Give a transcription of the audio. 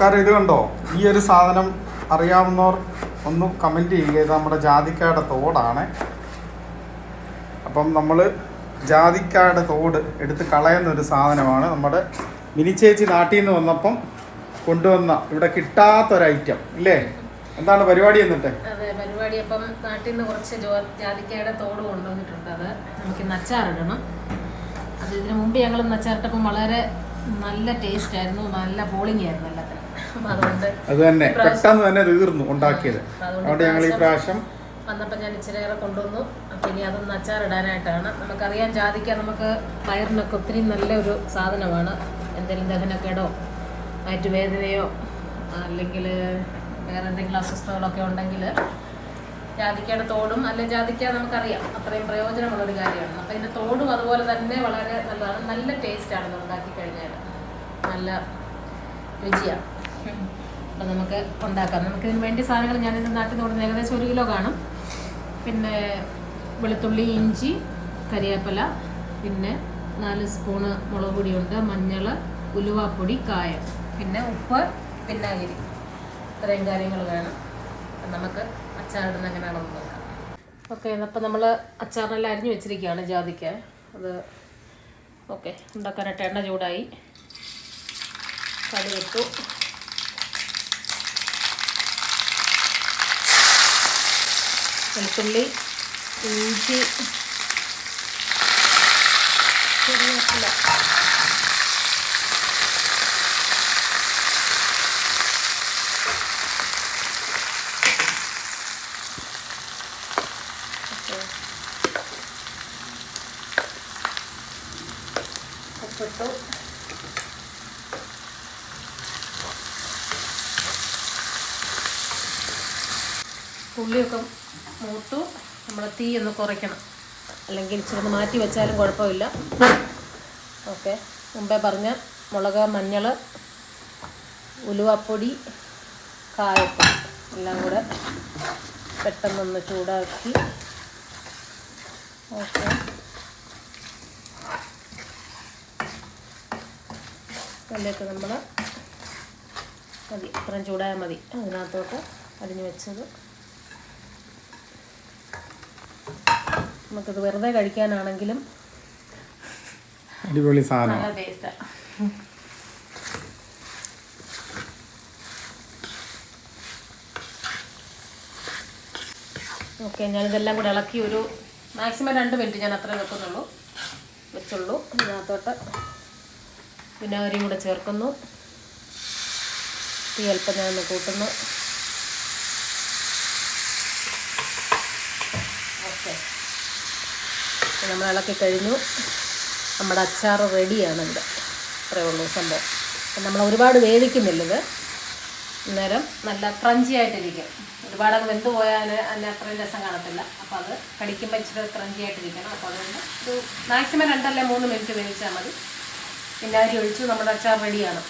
നമസ്കാരം ഇത് കണ്ടോ? ഈ ഒരു സാധനം അറിയാവുന്നവർ ഒന്ന് കമന്റ് ചെയ്യുക. ഇത് നമ്മുടെ ജാതിക്കായുടെ തോടാണ്. അപ്പം നമ്മൾ ജാതിക്കായുടെ തോട് എടുത്ത് കളയുന്ന ഒരു സാധനമാണ് നമ്മുടെ മിനിച്ചേച്ചി നാട്ടിൽ നിന്ന് വന്നപ്പം കൊണ്ടുവന്ന ഇവിടെ കിട്ടാത്തൊരു ഐറ്റം ഇല്ലേ? എന്താണ് പരിപാടി എന്നിട്ട്? അതെ പരിപാടി. അപ്പം നാട്ടിൽ നിന്ന് കുറച്ച് ജാതിക്കയുടെ തോട് കൊണ്ടുവന്നിട്ടുണ്ട്. അത് നമുക്ക് നച്ചാറിടണം അത് ഇതിനു മുമ്പ് ഞങ്ങൾ നച്ചാറിട്ടപ്പം വളരെ നല്ല ടേസ്റ്റ് ആയിരുന്നു നല്ല പോളിംഗ് ആയിരുന്നു എല്ലാത്തിനും. അപ്പം അതുകൊണ്ട് അത് തന്നെ പെട്ടെന്ന് തന്നെ തീർന്നു ഉണ്ടാക്കിയത്. അതുകൊണ്ട് ഞങ്ങൾ ഈ പ്രാവശ്യം വന്നപ്പോൾ ഞാൻ ഇച്ചിരിയേറെ കൊണ്ടുവന്നു. അപ്പം ഇനി അതൊന്ന് അച്ചാറിടാനായിട്ടാണ്. നമുക്കറിയാം ജാതിക്ക നമുക്ക് വയറിനൊക്കെ ഒത്തിരി നല്ലൊരു സാധനമാണ്. എന്തെങ്കിലും ദഹനക്കേടോ വയറ്റുവേദനയോ അല്ലെങ്കിൽ വേറെ എന്തെങ്കിലും അസ്വസ്ഥതകളൊക്കെ ഉണ്ടെങ്കിൽ ജാതിക്കയുടെ തോടും അല്ലെ ജാതിക്ക നമുക്കറിയാം. അത്രയും പ്രയോജനമുള്ളൊരു കാര്യമാണ്. അപ്പം ഇതിന്റെ തോടും അതുപോലെ തന്നെ വളരെ നല്ലതാണ്. നല്ല ടേസ്റ്റാണ് ഇത് ഉണ്ടാക്കി കഴിഞ്ഞാൽ നല്ല രുചിയാണ് അപ്പം നമുക്ക് ഉണ്ടാക്കാം. നമുക്ക് ഇതിന് വേണ്ടി സാധനങ്ങൾ ഇന്ന് നാട്ടിൽ നിന്ന് ഏകദേശം ഒരു കിലോ കാണും. പിന്നെ വെളുത്തുള്ളി ഇഞ്ചി കരിയാപ്പല പിന്നെ നാല് സ്പൂണ് മുളക് പൊടിയുണ്ട് മഞ്ഞൾ ഉലുവാപ്പൊടി കായം. പിന്നെ ഉപ്പ് വിനാഗിരി ഇത്രയും കാര്യങ്ങൾ വേണം. നമുക്ക് അച്ചാറിടുന്ന എങ്ങനെയാണെന്ന് നോക്കാം. ഓക്കെ അപ്പം നമ്മൾ അച്ചാറിനെല്ലാം അരിഞ്ഞു വെച്ചിരിക്കുകയാണ് ജാതിക്ക. അത് ഓക്കെ ഉണ്ടാക്കാനായിട്ട് എണ്ണ ചൂടായി. കടി ഇട്ടു വെളുത്തുള്ളി ഇഞ്ചി കറിവേപ്പില ഓക്കെ. ഉപ്പിട്ടു ഉള്ളിയൊക്കെ മൂട്ടു നമ്മൾ തീ ഒന്ന് കുറയ്ക്കണം. അല്ലെങ്കിൽ ഇച്ചിരി മാറ്റി വെച്ചാലും കുഴപ്പമില്ല. ഓക്കെ. മുമ്പേ പറഞ്ഞ മുളക് മഞ്ഞൾ ഉലുവപ്പൊടി കായപ്പൊടി എല്ലാം കൂടെ പെട്ടെന്നൊന്ന് ചൂടാക്കി. ഓക്കെ. അതിലേക്ക് നമ്മൾ മതി ഇത്രയും ചൂടായാൽ മതി. അതിനകത്തോട്ട് അരിഞ്ഞു വെച്ചത്. നമുക്കിത് വെറുതെ കഴിക്കാനാണെങ്കിലും അടിപൊളി സാധനം. നല്ല ടേസ്റ്റാണ് ഓക്കെ ഞാനിതെല്ലാം കൂടെ ഇളക്കി ഒരു മാക്സിമം രണ്ട് മിനിറ്റ് ഞാൻ അത്രേ വെക്കുന്നുള്ളൂ. വെച്ചുള്ളൂ. ഇതിനകത്തോട്ട് വിനാഗിരിയും കൂടെ ചേർക്കുന്നു. തീ അല്പം ഞാൻ കൂട്ടുന്നു. ഓക്കെ. നമ്മൾ ഇളക്കി കഴിഞ്ഞു. നമ്മുടെ അച്ചാർ റെഡിയാണ് ഇവിടെ. അത്രേ ഉള്ളൂ സംഭവം. നമ്മൾ ഒരുപാട് വേവിക്കുന്നില്ല ഇത്. അന്നേരം നല്ല ക്രഞ്ചി ആയിട്ടിരിക്കും. ഒരുപാട് അങ്ങ് വെന്ത് പോയാൽ അതിന് അത്രയും രസം കാണത്തില്ല. അപ്പോൾ അത് കടിക്കുമ്പോൾ ഇച്ചിരി ക്രഞ്ചി ആയിട്ടിരിക്കണം. അപ്പോൾ അതുകൊണ്ട് ഒരു മാക്സിമം രണ്ടല്ലേ മൂന്ന് മിനിറ്റ് വേവിച്ചാൽ മതി. വിനാഗിരി ഒഴിച്ചു നമ്മുടെ അച്ചാർ റെഡിയാണ്